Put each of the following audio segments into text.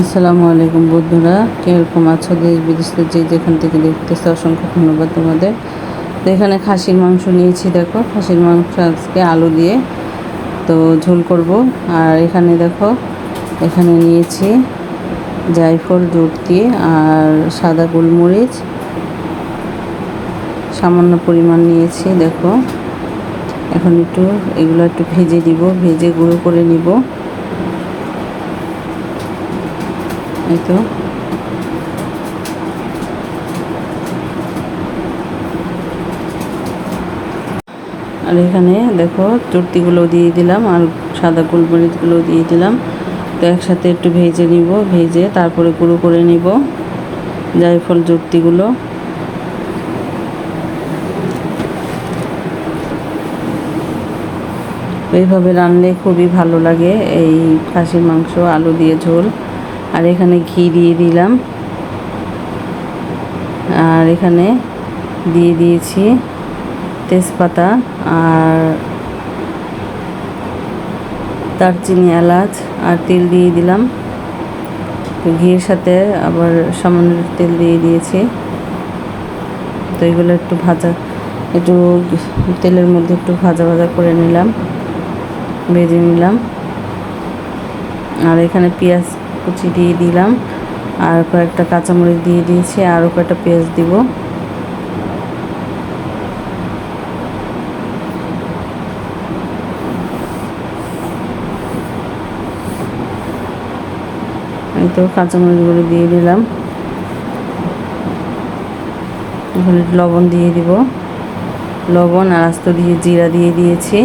আসসালামু আলাইকুম বন্ধুরা, কীরকম আছো দেশ বিদেশে যে যেখান থেকে দেখতেছে অসংখ্য ধন্যবাদ তোমাদের। তো এখানে খাসির মাংস নিয়েছি দেখো, খাসির মাংস আজকে আলু দিয়ে, তো ঝোল করব। আর এখানে দেখো, এখানে নিয়েছি জায়ফল জুটতি আর সাদা গোলমরিচ। সামান্য পরিমাণ নিয়েছি, দেখো। এখন একটু, এগুলো একটু ভেজে দিব ভেজে গুঁড়ো করে নিব। এই আর এখানে দেখো, চর্তিগুলো দিয়ে দিলাম আর সাদা গোলমরিচগুলো দিয়ে দিলাম। তো একসাথে একটু ভেজে নিব, ভেজে তারপরে গুঁড়ো করে নিব জায়ফল চর্তিগুলো এইভাবে রানলে খুবই ভালো লাগে এই খাসির মাংস, আলু দিয়ে ঝোল। আর এখানে ঘি দিয়ে দিলাম। আর এখানে দিয়ে দিয়েছি তেজপাতা আর দারচিনি এলাচ আর তেল দিয়ে দিলাম। ঘিয়ের সাথে আবার সামান্য তেল দিয়ে দিয়েছি। তো এগুলো একটু ভাজা, একটু তেলের মধ্যে একটু ভাজা ভাজা করে নিলাম, ভেজে নিলাম। আর এখানে পেঁয়াজ কুচি দিয়ে দিলাম, আর কয়েকটা কাঁচামরিচ দিয়ে দিয়েছি আরও কয়েকটা পেঁয়াজ দিব। এই তো কাঁচামরিচগুলো দিয়ে দিলাম। এখানে লবণ দিয়ে দিব। লবণ আর আস্ত দিয়ে জিরা দিয়ে দিয়েছি।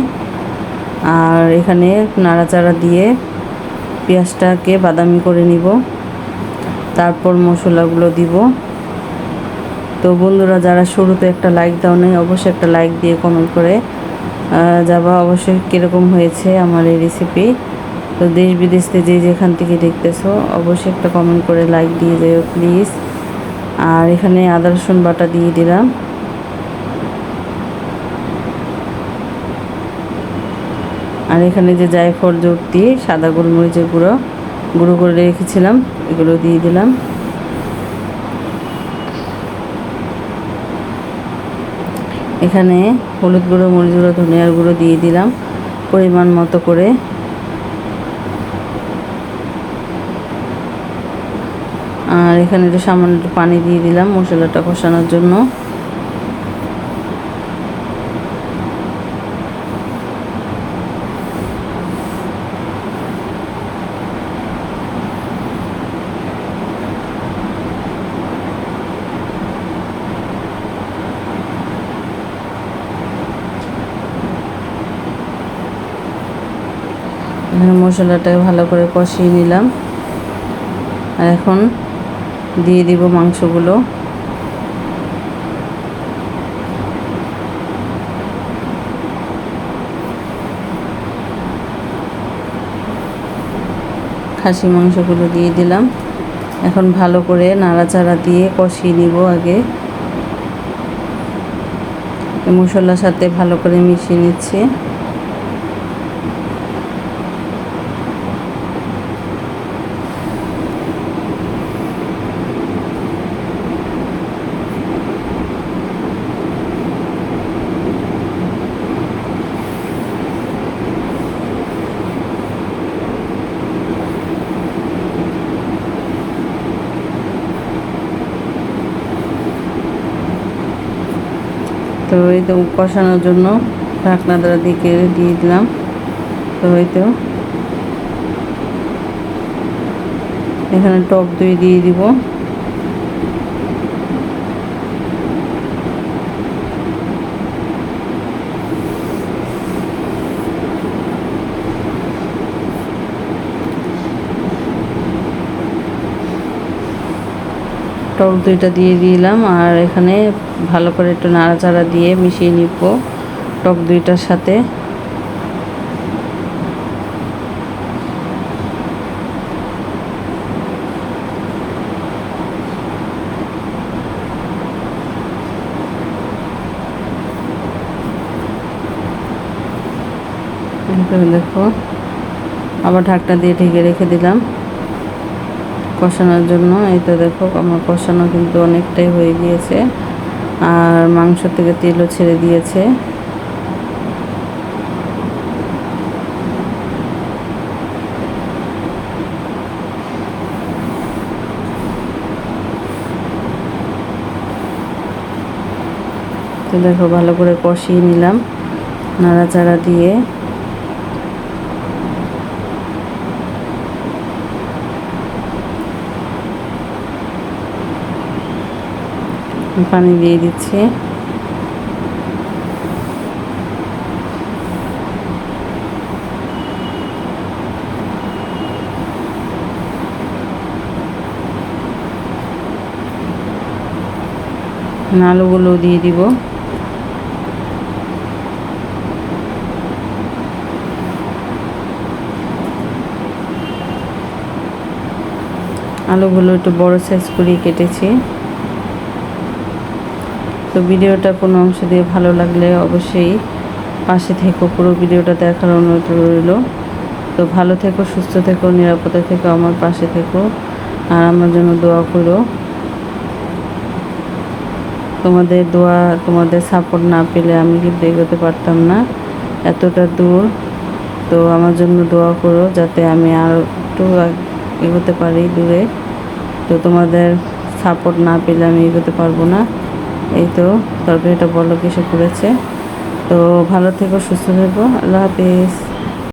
আর এখানে নাড়াচাড়া দিয়ে পেঁয়াজটাকে বাদামি করে নিব। তারপর মশলাগুলো দিব। তো বন্ধুরা, যারা শুরুতে একটা লাইক দাও নেই, অবশ্যই একটা লাইক দিয়ে কমেন্ট করে যাবা অবশ্যই কীরকম হয়েছে আমার এই রেসিপি তো দেশ বিদেশে যে যেখান থেকে দেখতেছো, অবশ্যই একটা কমেন্ট করে লাইক দিয়ে যাও প্লিজ আর এখানে আদা রসুন বাটা দিয়ে দিলাম। আর এখানে যে জায়ফল জোরটি সাদা গোলমরিচের গুঁড়ো গুঁড়ো করে রেখেছিলাম, এগুলো দিয়ে দিলাম। এখানে হলুদ গুঁড়ো, মরিচ গুঁড়ো, ধনিয়ার গুঁড়ো দিয়ে দিলাম, পরিমাণ মতো করে। আর এখানে একটু সামান্য একটু পানি দিয়ে দিলাম মশলাটা কষানোর জন্য। এখানে মশলাটাকে ভালো করে কষিয়ে নিলাম। আর এখন দিয়ে দিব মাংসগুলো। খাসি মাংসগুলো দিয়ে দিলাম। এখন ভালো করে নাড়াচাড়া দিয়ে কষিয়ে নিব আগে। মশলার সাথে ভালো করে মিশিয়ে নিচ্ছি। এই তো কষানোর জন্য ঢাকনা দ্বারা দিকে দিয়ে দিলাম। তো হয়তো এখানে টপ দই দিয়ে দিব। টক দইটা দিয়ে দিলাম আর এখানে ভালো করে একটু নাড়াচাড়া দিয়ে মিশিয়ে নিব টক দইটার সাথে। দেখো, আবার ঢাকটা দিয়ে ঢেকে রেখে দিলাম। কষানোর জন্য। এই তো দেখো, আমার কষানো কিন্তু অনেকটাই হয়ে গিয়েছে। আর মাংস থেকে তেলও ছেড়ে দিয়েছে। তো দেখো, ভালো করে কষিয়ে নিলাম নাড়াচাড়া দিয়ে। পানি দিয়ে দিচ্ছি। আলুগুলো দিয়ে দিব। আলুগুলো একটু বড় সাইজ করে কেটেছি। তো ভিডিওটা কোনো অংশ দিয়ে ভালো লাগলে অবশ্যই পাশে থেকো পুরো ভিডিওটা দেখার অনুরোধ রইল। তো ভালো থেকো, সুস্থ থেকো, নিরাপদে থেকো, আমার পাশে থেকো। আর আমার জন্য দোয়া করো। তোমাদের দোয়া, তোমাদের সাপোর্ট না পেলে আমি কিন্তু এগোতে পারতাম না, এতটা দূর। তো আমার জন্য দোয়া করো যাতে আমি আর একটু এগোতে পারি দূরে। তো তোমাদের সাপোর্ট না পেলে আমি এগোতে পারব না। এই তো তরকারিটা বলো কিসে করেছে তো ভালো থেকো সুস্থ থেকো আল্লাহ হাফিজ।